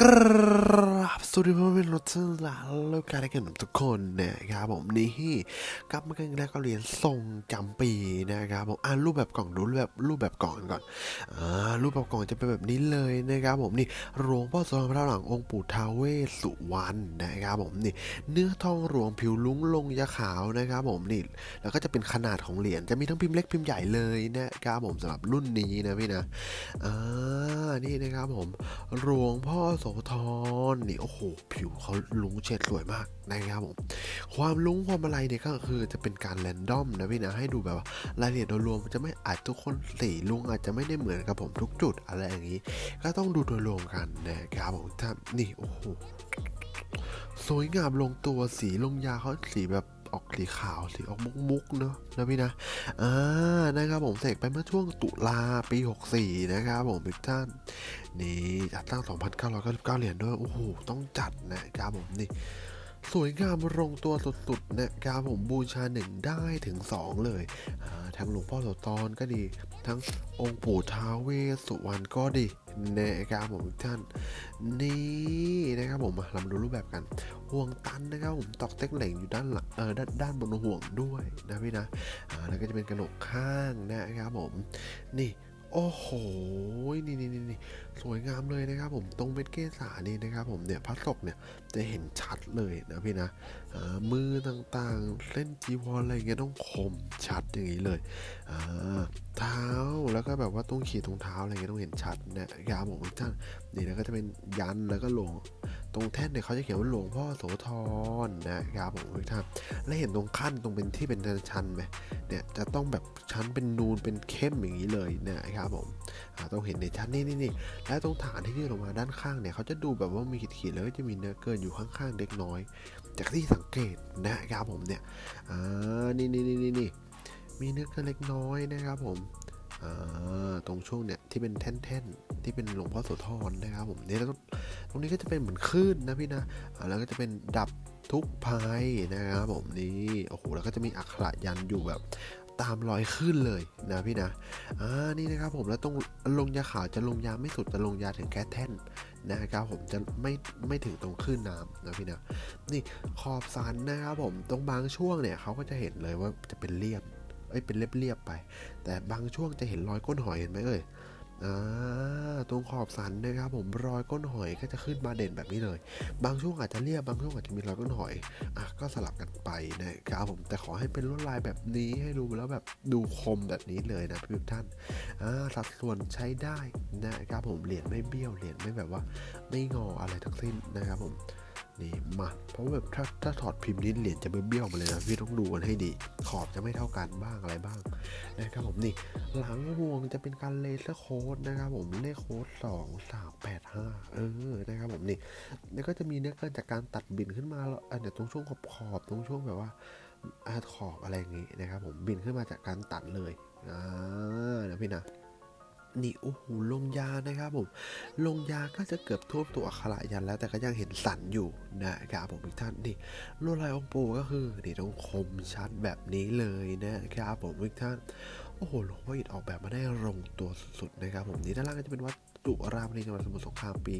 กราบ สวัสดีพ่อแม่รถซึ่งหลานแล้วการได้กันทุกคนนะครับผมนี่กลับมากันแล้วก็เรียนทรงจำปีนะครับผมอ่ารูปแบบกล่องดูรูปแบบรูปแบบกล่องก่อนอ่ารูปแบบกล่องจะเป็นแบบนี้เลยนะครับผมนี่หลวงพ่อโสธรพระหลังองค์ปู่ท้าวเวสสุวรรณนะครับผมนี่เนื้อทองหลวงผิวลุ้งลงยาขาวนะครับผมนี่แล้วก็จะเป็นขนาดของเหรียญจะมีทั้งพิมพ์เล็กพิมพ์ใหญ่เลยนะครับผมสำหรับรุ่นนี้นะพี่นะอ่านี่นะครับผมหลวงพ่อโสธรนี่โอ้โหผิวเขาลุงเฉดสวยมากนะครับผมความลุงความอะไรเนี่ยก็คือจะเป็นการแรนดอมนะพี่นะให้ดูแบบว่ารายละเอียดโดยรวมมันจะไม่อาจทุกคนสีลุงอาจจะไม่ได้เหมือนกับผมทุกจุดอะไรอย่างนี้ ก็ต้องดูโดยรวมกันนะครับผมถ้านี่โอ้โหสวยงามลงตัวสีลงยาเขาสีแบบ ออกสีขาวสีออกมุกๆเนอะนะพี่นะอ่านะครับผมเสกไปเมื่อช่วงตุลาปี 64 นะครับผมทุกท่านนี่จัดตั้ง 2,999 เหรียญด้วย โอ้โห ต้องจัดนะครับผมนี่ สวยงามลงตัวสุดๆนะครับผมบูชาหนึ่งได้ถึง 2 เลยทั้งหลวงพ่อโสธรก็ดี ทั้งองค์ปู่ท้าวเวสสุวรรณก็ดีนะครับผมท่านนี่นะครับผมมาเรามาดูรูปแบบกัน ห่วงตันนะครับผมตอกเต็กเหล่งอยู่ด้านหลังเออด้านด้านบนห่วงด้วยนะพี่นะอ่าแล้วก็จะเป็นกระโหลกข้างนะครับผมนี่ โอ้โหนี่นี่นี่นี่สวยงามเลยนะครับผม ตรงเม็ดเกสานี่นะครับผมเนี่ยพระศกเนี่ยจะเห็นชัดเลยนะพี่นะมือต่างๆ เส้นจีวรอะไรเงี้ยต้องคมชัดอย่างนี้เลยอ่าเท้าแล้วก็แบบว่าต้องขีดตรงเท้าอะไรเงี้ยต้องเห็นชัดนะครับผมทุกท่านนี่แล้วก็จะเป็นยันแล้วก็หลง ตรงแท่นเนี่ยเขาจะเขียนว่าหลวงพ่อโสธรนะครับผมทุกท่านและเห็นตรงขั้นตรงเป็นที่เป็นชั้นไหมเนี่ยจะต้องแบบชั้นเป็นนูนเป็นเข้มอย่างนี้เลยนะครับผมต้องเห็นในชั้นนี่นี่นี่และตรงฐานที่ยื่นออกมาด้านข้างเนี่ยเขาจะดูแบบว่ามีขีดๆแล้วก็จะมีเนื้อเกินอยู่ข้างๆเล็กน้อย จากที่สังเกตนะครับผมเนี่ยอ่านี่นี่นี่นี่มีเนื้อเกินเล็กน้อยนะครับผมอ่าตรงช่วงเนี่ย ที่เป็นแท่นๆที่เป็นหลวงพ่อโสธรนะครับผมเนี่ยแล้วตรงนี้ก็จะเป็นเหมือนคลื่นนะพี่นะแล้วก็จะเป็นดับทุกภัยนะครับผมนี่โอ้โหแล้วก็จะมีอักขระยันอยู่แบบตามรอยคลื่นเลยนะพี่นะ อ่า นี่นะครับผม แล้วตรงลงยาขาวจะลงยาไม่สุดจะลงยาถึงแค่แท่นนะครับผมจะไม่ไม่ถึงตรงคลื่นน้ำนะพี่นะ นี่ขอบสันนะครับผม ตรงบางช่วงเนี่ยเขาก็จะเห็นเลยว่าจะเป็นเรียบ เอ้ย เป็นเรียบๆไป แต่บางช่วงจะเห็นรอยก้นหอยเห็นไหมเอ่ย อ่าตรงขอบสันนะครับ ผมรอยก้นหอยก็จะขึ้นมาเด่นแบบนี้เลย บางช่วงอาจจะเรียบบางช่วงอาจจะมีรอยก้นหอยอะก็สลับกันไปนะครับผมแต่ขอให้เป็นลวดลายแบบนี้ให้ดูแล้วแบบดูคมแบบนี้เลยนะพี่ท่านอ่าสัดส่วนใช้ได้นะครับผมเหรียญไม่เบี้ยวเหรียญไม่แบบว่าไม่งออะไรทั้งสิ้นนะครับผม นี่มาเพราะแบบถ้าถ้าถอดพิมพ์นี้เหรียญจะเบี้ยวๆมาเลยนะพี่ต้องดูกันให้ดี ขอบจะไม่เท่ากันบ้างอะไรบ้างนะครับผมนี่หลังห่วงจะเป็นการเลเซอร์โค้ดนะครับผมเลขโค้ดสองสามแปดห้าเออนะครับผมนี่แล้วก็จะมีเนื้อเกินจากการตัดบินขึ้นมาแล้วอันเดี๋ยวตรงช่วงขอบขอบตรงช่วงแบบว่าอาขอบอะไรอย่างงี้นะครับผมบินขึ้นมาจากการตัดเลยอ่านะพี่นะ นี่โอ้โหลงยานะครับผมลงยาก็จะเกือบท่วมตัวอักขระยันแล้วแต่ก็ยังเห็นสันอยู่นะครับผมทุกท่านนี่ลวดลายองค์ปู่ก็คือนี่ต้องคมชัดแบบนี้เลยนะครับผมทุกท่านโอ้โหหลวงพ่ออิฐออกแบบมาได้ลงตัวสุดๆนะครับผมนี่ด้านล่างก็จะเป็นวัดจุรามณีจังหวัดสมุทรสงครามปี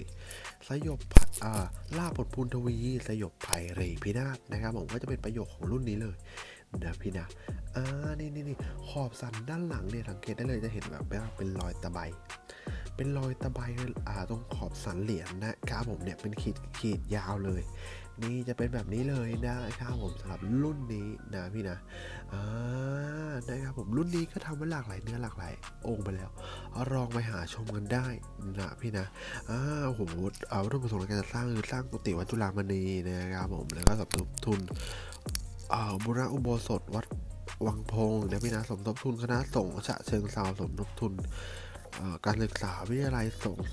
2564 สยบอ่าล่าผลพูนทวี สยบไผ่เรพินาศนะครับผมก็จะเป็นประโยคของรุ่นนี้เลย นะพี่นะอ่านี่นี่นี่ขอบสันด้านหลังเนี่ยสังเกตได้เลยจะเห็นแบบว่าเป็นรอยตะไบเป็นรอยตะไบอ่าตรงขอบสันเหรียญนะครับผมเนี่ยเป็นขีดขีดยาวเลย นี่จะเป็นแบบนี้เลยนะครับผมสำหรับรุ่นนี้นะพี่นะอ่านะครับผมรุ่นนี้ก็ทำไว้หลากหลายเนื้อหลากหลายองค์ไปแล้วลองไปหาชมกันได้นะพี่นะอ่าโอ้โหเอาวัตถุประสงค์ในการจะสร้างคือสร้างกุฏิวัดจุฬามณีนะครับผมแล้วก็สมทบทุน บุรณะอุโบสถวัดวังพงศ์นะพี่นะสมทบทุนคณะสงฆ์ฉะเชิงเซาสมทบทุนการศึกษาวิทยาลัยสงฆ์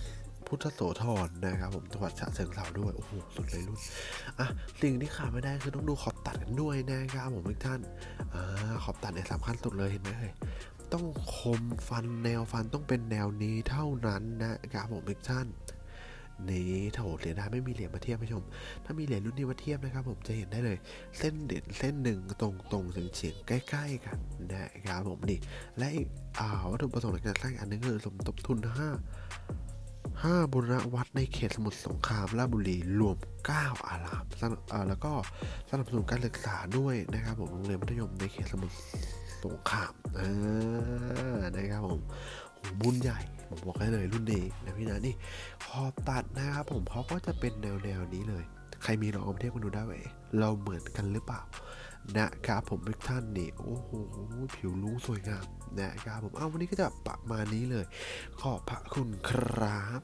พุทธโสธรนะครับผมจังหวัดฉะเชิงเซาด้วยโอ้โหสุดเลยรุ่นอะสิ่งที่ขาดไม่ได้คือต้องดูขอบตัดกันด้วยนะครับผมทุกท่านอ่าขอบตัดเนี่ยสำคัญสุดเลยเห็นไหมเยต้องคมฟันแนวฟันต้องเป็นแนวนี้เท่านั้นนะครับผมทุกท่าน นี่โถเสียดายไม่มีเหรียญมาเทียบให้ชม ถ้ามีเหรียญรุ่นนี้มาเทียบนะครับ ผมจะเห็นได้เลย เส้นเด่นเส้นหนึ่งตรงตรงเฉียงเฉียงใกล้ ๆ กันนะครับผมนี่ และอีกอ่าวัตถุประสงค์ในการสร้างอันนึงคือสมทบทุนห้าห้าบุรณวัดในเขตสมุทรสงครามราชบุรีรวม 9 อารามแล้วก็สนับสนุนการศึกษาด้วยนะครับผมโรงเรียนมัธยมในเขตสมุทรสงครามนะครับผม บุญใหญ่ผมบอกได้เลยรุ่นนี้นะพี่นะนี่ขอบตัดนะครับผมเขาก็จะเป็นแนวแนวนี้เลย ใครมีลองเอามาเทียบกันดูได้ไหมเราเหมือนกันหรือเปล่านะครับผมทุกท่านนี่โอ้โหผิวลุ้งสวยงามนะครับผมเอาวันนี้ก็จะประมาณนี้เลย ขอบพระคุณครับ